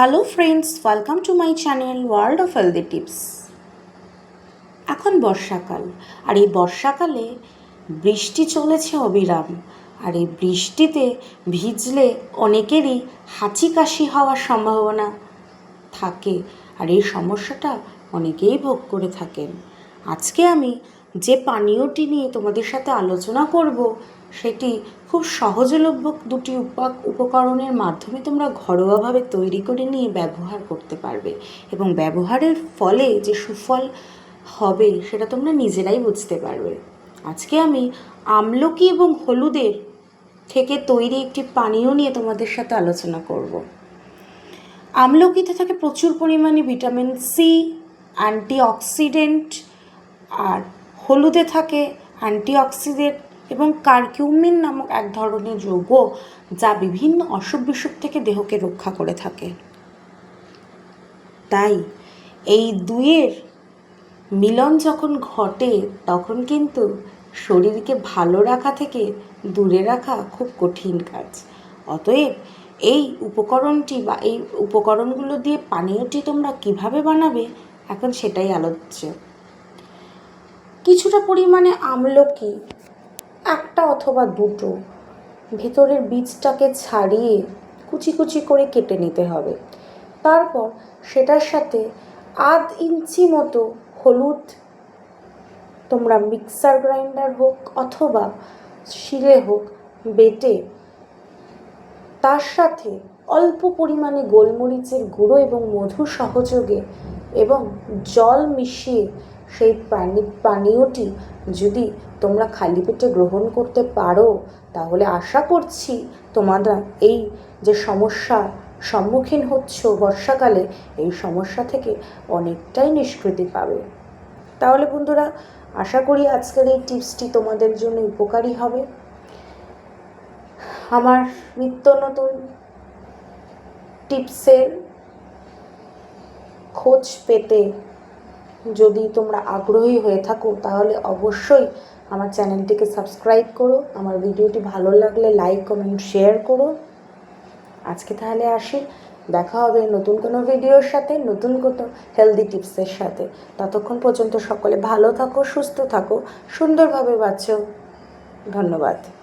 Hello friends welcome to my channel world of healthy tips এখন বর্ষাকাল, আর এই বর্ষাকালে বৃষ্টি চলেছে অবিরাম, আর এই বৃষ্টিতে ভিজলে অনেকেরই হাঁচি কাশি হওয়ার সম্ভাবনা থাকে, আর এই সমস্যাটা অনেকেই ভোগ করে থাকেন। আজকে আমি যে পানীয়টি নিয়ে তোমাদের সাথে আলোচনা করব সেটি খুব সহজলভ্য দুটি উপাক উপকরণের মাধ্যমে তোমরা ঘরোয়াভাবে তৈরি করে নিয়ে ব্যবহার করতে পারবে। এবং ব্যবহারের ফলে যে সুফল হবে সেটা তোমরা নিজেরাই বুঝতে পারবে। আজকে আমি আমলকি এবং হলুদের থেকে তৈরি একটি পানীয় নিয়ে তোমাদের সাথে আলোচনা করব। আমলকিতে থাকে প্রচুর পরিমাণে ভিটামিন সি অ্যান্টিঅক্সিডেন্ট আর হলুদে থাকে অ্যান্টিঅক্সিডেন্ট এবং কার্কিউমিন নামক এক ধরনের যৌগ যা বিভিন্ন অসুখ বিসুখ থেকে দেহকে রক্ষা করে থাকে। তাই এই দুইয়ের মিলন যখন ঘটে, তখন কিন্তু শরীরকে ভালো রাখা থেকে দূরে রাখা খুব কঠিন কাজ। অতএব এই উপকরণটি বা এই উপকরণগুলো দিয়ে পানীয়টি তোমরা কীভাবে বানাবে, এখন সেটাই আলোচ্য। কিছুটা পরিমাণে আমলকি অথবা দুটো। ভেতরের বীজটাকে ছাড়িয়ে কুচি কুচি করে কেটে নিতে হবে। তারপর সেটার সাথে আধ ইঞ্চি মতো হলুদ, তোমরা মিক্সার গ্রাইন্ডার হোক অথবা শিলে হোক, বেটে তার সাথে অল্প পরিমাণে গোলমরিচের গুঁড়ো এবং মধু সহযোগে এবং জল মিশিয়ে সেই পানি, পানীয়টি যদি তোমরা খালি পেটে গ্রহণ করতে পারো, তাহলে আশা করছি তোমরা এই যে সমস্যা সম্মুখীন হচ্ছ বর্ষাকালে, এই সমস্যা থেকে অনেকটাই নিষ্কৃতি পাবে। তাহলে বন্ধুরা, আশা করি আজকের এই টিপসটি তোমাদের জন্য উপকারী হবে। আমার নিত্য নতুন টিপসের খোঁজ পেতে যদি তোমরা আগ্রহী হয়ে থাকো, তাহলে অবশ্যই আমার চ্যানেলটিকে সাবস্ক্রাইব করো। আমার ভিডিওটি ভালো লাগলে লাইক, কমেন্ট, শেয়ার করো। আজকে তাহলে আসি। দেখা হবে নতুন কোনো ভিডিওর সাথে, নতুন কোনো হেলদি টিপসের সাথে। ততক্ষণ পর্যন্ত সকলে ভালো থাকো, সুস্থ থাকো, সুন্দরভাবে বাঁচো। ধন্যবাদ।